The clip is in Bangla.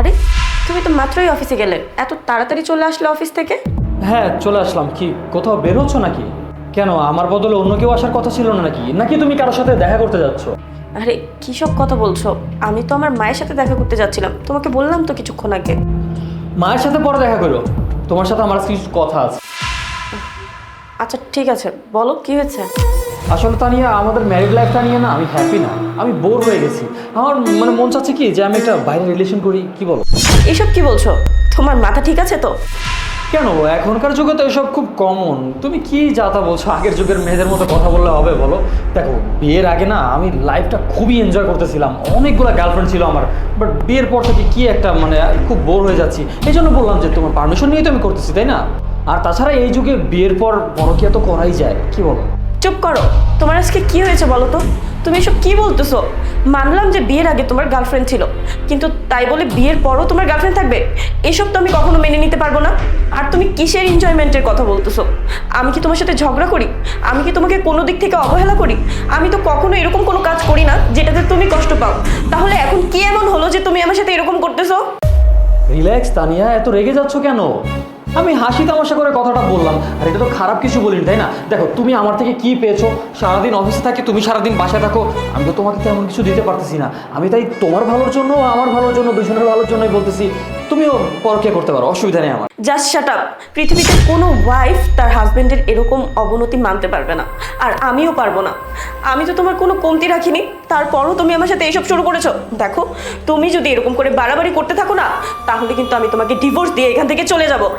আরে তুমি তো মাত্রই অফিসে গেলে। এত তাড়াতাড়ি চলে আসলে অফিস থেকে? হ্যাঁ চলে আসলাম। কি কোথাও বের হচ্ছ নাকি? কেন আমার বদলে অন্য কেউ আসার কথা ছিল না নাকি? নাকি তুমি কারোর সাথে দেখা করতে যাচ্ছ? আরে কী সব কথা বলছো? আমি তো আমার মায়ের সাথে দেখা করতে যাচ্ছিলাম। তোমাকে বললাম তো কিছুক্ষণ আগে। মায়ের সাথে পরে দেখা করো। তোমার সাথে আমার কিছু কথা আছে। আচ্ছা ঠিক আছে। বলো কি হয়েছে? আসলে তা নিয়ে আমাদের ম্যারিড লাইফটা নিয়ে না আমি হ্যাপি না। আমি বোর হয়ে গেছি। আমার মানে মন চাচ্ছে কি যে আমি একটা বাইরে রিলেশন করি কি বলো? এসব কি বলছো? তোমার মাথা ঠিক আছে তো? কেন এখনকার যুগে তো এসব খুব কমন তুমি কি যাতা বলছো? আগের যুগের মেয়েদের মতো কথা বললে হবে বলো? দেখো বিয়ের আগে না আমি লাইফটা খুবই এনজয় করতেছিলাম। অনেকগুলো গার্লফ্রেন্ড ছিল আমার। বাট বিয়ের পর থেকে কি একটা মানে খুব বোর হয়ে যাচ্ছি। এই জন্য বললাম যে তোমার পারমিশন নিয়ে তো আমি করতেছি তাই না? আর তাছাড়া এই যুগে বিয়ের পর পরকিয়া তো করাই যায়? কি বলো? চুপ করো। তোমার আজকে কি হয়েছে বলো তো? তুমি এসব কি বলতেছো? মানলাম যে বিয়ের আগে তোমার গার্লফ্রেন্ড ছিল, কিন্তু তাই বলে বিয়ের পরও তোমার গার্লফ্রেন্ড থাকবে? এসব তো আমি কখনো মেনে নিতে পারব না। আর তুমি কিসের এনজয়মেন্টের কথা বলতেছো? আমি কি তোমার সাথে ঝগড়া করি? আমি কি তোমাকে কোনো দিক থেকে অবহেলা করি? আমি তো কখনো এরকম কোনো কাজ করি না, যেটাতে তুমি কষ্ট পাও। তাহলে এখন কি এমন হলো যে তুমি আমার সাথে এরকম করতেছো? রিল্যাক্স তানিয়া, এত রেগে যাচ্ছ কেন? আমি হাসি তামাশা করে কথাটা বললাম। আর এটা তো খারাপ কিছু বলিনি, তাই না? দেখো, তুমি আমার থেকে কি পেয়েছ? সারাদিন অফিসে থাকি, তুমি সারাদিন বাসায় থাকো। আমি তো তোমাকে তেমন কিছু দিতে পারতেছি না। আমি তাই তোমার ভালোর জন্য, আমার ভালোর জন্য, দুজনের ভালোর জন্যই বলতেছি। তুমিও পরকিয়া করতে পারো, অসুবিধা নেই আমার। জাস্ট শাট আপ পৃথিবীতে কোনো ওয়াইফ তার হাজবেন্ডের এরকম অবনতি মানতে পারবে না। আর আমিও পারব না। আমি তো তোমার কোনো কমতি রাখিনি, তারপরও তুমি আমার সাথে এইসব শুরু করেছ। দেখো, তুমি যদি এরকম করে বাড়াবাড়ি করতে থাকো না, তাহলে কিন্তু আমি তোমাকে ডিভোর্স দিয়ে এখান থেকে চলে যাব।